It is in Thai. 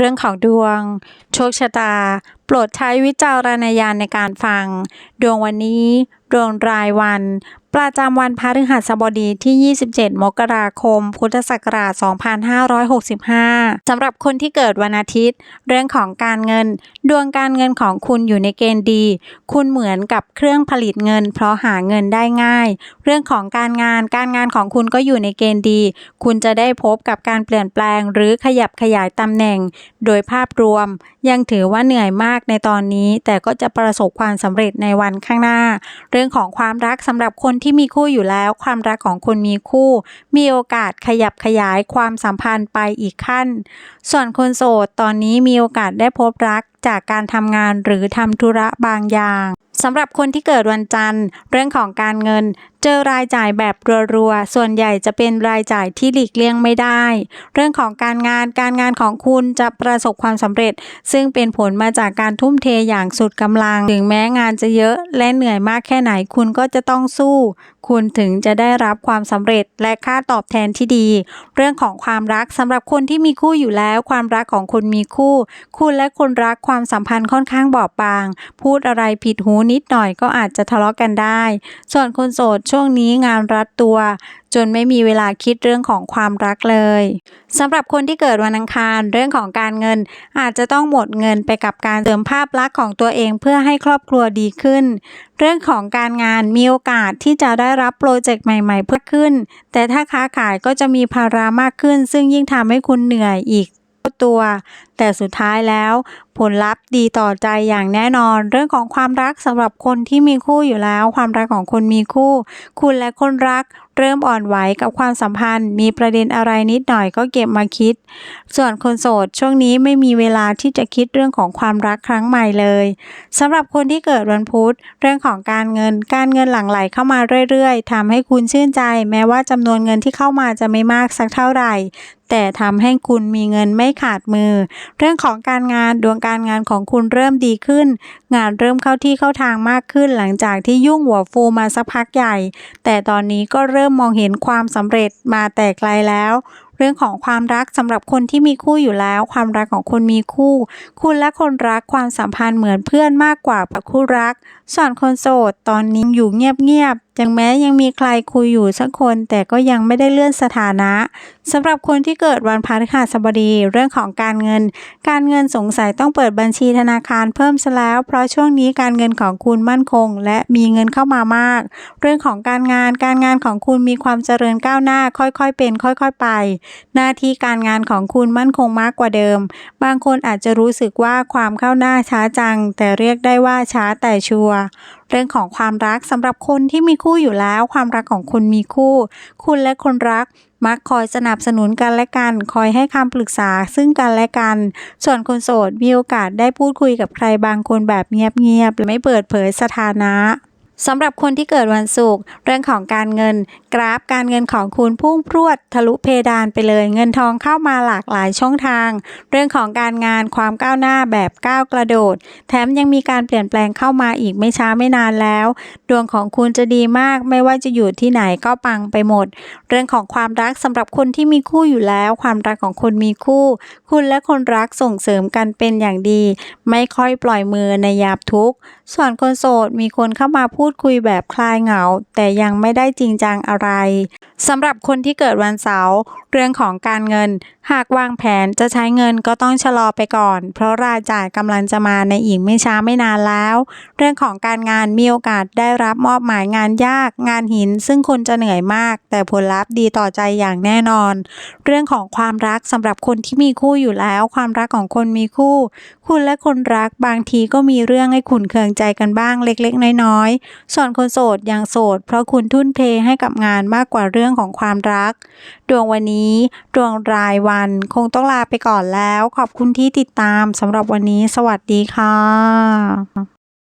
เรื่องของดวง โชคชะตา ปรดใช้วิจารณญาณในการฟัง ดวงวันนี้ ดวงรายวัน ประจำวันพฤหัสบดีที่ 27 มกราคม พุทธศักราช 2565 สำหรับคนที่เกิดวันอาทิตย์ เรื่องของการเงิน ดวงการเงินของคุณอยู่ในเกณฑ์ดี คุณเหมือนกับเครื่องผลิตเงิน เพราะหาเงินได้ง่าย เรื่องของการงาน การงานของคุณก็อยู่ในเกณฑ์ดี คุณจะได้พบกับการเปลี่ยนแปลง หรือขยับขยายตำแหน่ง โดยภาพรวม ยังถือว่าเหนื่อยมากในตอนนี้ แต่ก็จะประสบความสำเร็จในวันข้างหน้า เรื่องของความรักสำหรับคนที่มีคู่อยู่แล้ว ความรักของคนมีคู่ มีโอกาสขยับขยายความสัมพันธ์ไปอีกขั้น ส่วนคนโสดตอนนี้มีโอกาสได้พบรักจากการทำงานหรือทำธุระบางอย่างสำหรับคนที่เกิดวันจันทร์ เรื่องของการเงินเจอรายจ่ายแบบรัวๆ ส่วนใหญ่จะเป็นรายจ่ายที่หลีกเลี่ยงไม่ได้ เรื่องของการงานการงานของคุณจะประสบความสำเร็จ ซึ่งเป็นผลมาจากการทุ่มเทอย่างสุดกำลัง ถึงแม้งานจะเยอะและเหนื่อยมากแค่ไหนคุณก็จะต้องสู้ คุณถึงจะได้รับความสำเร็จและค่าตอบแทนที่ดี เรื่องของความรักสำหรับคนที่มีคู่อยู่แล้ว ความรักของคุณมีคู่ คุณและคนรักความสัมพันธ์ค่อนข้างบอบบาง พูดอะไรผิดหูนิดหน่อยก็อาจจะทะเลาะกันได้ ส่วนคนโสดช่วงนี้งานรัดตัว จนไม่มีเวลาคิดเรื่องของความรักเลยสำหรับคนที่เกิดวันอังคารเรื่องของการเงิน อาจจะต้องหมดเงินไปกับการเสริมภาพลักษณ์ของตัวเองเพื่อให้ครอบครัวดีขึ้น เรื่องของการงานมีโอกาสที่จะได้รับโปรเจกต์ใหม่ ๆ เพิ่มขึ้น แต่ถ้าค้าขายก็จะมีภาระมากขึ้น ซึ่งยิ่งทำให้คุณเหนื่อยอีกตัว แต่สุดท้ายแล้ว ผลลัพธ์ดีต่อใจอย่างแน่นอน เรื่องของความรักสำหรับคนที่มีคู่อยู่แล้ว ความรักของคนมีคู่ คุณและคนรักเริ่มอ่อนไหวกับความสัมพันธ์ มีประเด็นอะไรนิดหน่อยก็เก็บมาคิด ส่วนคนโสดช่วงนี้ไม่มีเวลาที่จะคิดเรื่องของความรักครั้งใหม่เลยสำหรับคนที่เกิดวันพุธเรื่องของการเงิน การเงินหลั่งไหลเข้ามาเรื่อยๆทำให้คุณชื่นใจ แม้ว่าจำนวนเงินที่เข้ามาจะไม่มากสักเท่าไหร่ แต่ทำให้คุณมีเงินไม่ขาดมือเรื่องของการงานดวงการงานของคุณเริ่มดีขึ้น งานเริ่มเข้าที่เข้าทางมากขึ้นหลังจากที่ยุ่งหัวฟูมาสักพักใหญ่ แต่ตอนนี้ก็เริ่มมองเห็นความสำเร็จมาแต่ไกลแล้ว เรื่องของความรักสำหรับคนที่มีคู่อยู่แล้ว ความรักของคนมีคู่ คุณและคนรักความสัมพันธ์เหมือนเพื่อนมากกว่าคู่รัก ส่วนคนโสดตอนนี้อยู่เงียบๆย่างแม้ยังมีใครคุยอยู่สักคน แต่ก็ยังไม่ได้เลื่อนสถานะสำหรับคนที่เกิดวันพฤหัสบดีเรื่องของการเงิน การเงินสงสัยต้องเปิดบัญชีธนาคารเพิ่มซะแล้ว เพราะช่วงนี้การเงินของคุณมั่นคง และมีเงินเข้ามามาก เรื่องของการงานการงานของคุณมีความเจริญก้าวหน้าค่อยๆเป็น ค่อย ๆ ไปหน้าที่การงานของคุณมั่นคงมากกว่าเดิม บางคนอาจจะรู้สึกว่าความเข้าหน้าช้าจัง แต่เรียกได้ว่าช้าแต่ชัวร์เรื่องของความรักสำหรับคนที่มีคู่อยู่แล้ว ความรักของคุณมีคู่ คุณและคนรักมักคอยสนับสนุนกันและกัน คอยให้คำปรึกษาซึ่งกันและกัน ส่วนคนโสดมีโอกาสได้พูดคุยกับใครบางคนแบบเงียบๆไม่เปิดเผยสถานะ สำหรับคนที่เกิดวันศุกร์เรื่องของการเงิน กราฟการเงินของคุณพุ่งพรวดทะลุเพดานไปเลย เงินทองเข้ามาหลากหลายช่องทาง เรื่องของการงานความก้าวหน้าแบบก้าวกระโดด แถมยังมีการเปลี่ยนแปลงเข้ามาอีกไม่ช้าไม่นานแล้ว ดวงของคุณจะดีมากไม่ว่าจะอยู่ที่ไหนก็ปังไปหมด เรื่องของความรักสำหรับคนที่มีคู่อยู่แล้ว ความรักของคนมีคู่ คุณและคนรักส่งเสริมกันเป็นอย่างดี ไม่ค่อยปล่อยมือในยามทุกข์ส่วนคนโสดมีคนเข้ามาพูดคุยแบบคลายเหงา แต่ยังไม่ได้จริงจังอะไร สำหรับคนที่เกิดวันเสาร์เรื่องของการเงิน หากวางแผนจะใช้เงินก็ต้องชะลอไปก่อน เพราะรายจ่ายกำลังจะมาในอีกไม่ช้าไม่นานแล้ว เรื่องของการงานมีโอกาสได้รับมอบหมายงานยาก งานหิน ซึ่งคุณจะเหนื่อยมาก แต่ผลลัพธ์ดีต่อใจอย่างแน่นอน เรื่องของความรักสำหรับคนที่มีคู่อยู่แล้ว ความรักของคนมีคู่ คุณและคนรักบางทีก็มีเรื่องให้ขุนเคืองใจกันบ้างเล็ก ๆ น้อยๆส่วนคนโสดยังโสด เพราะคุณทุ่นเทให้กับงานมากกว่าเรื่องรื่องของความรัก ดวงวันนี้ ดวงรายวันคงต้องลาไปก่อนแล้ว ขอบคุณที่ติดตามสำหรับวันนี้ สวัสดีค่ะ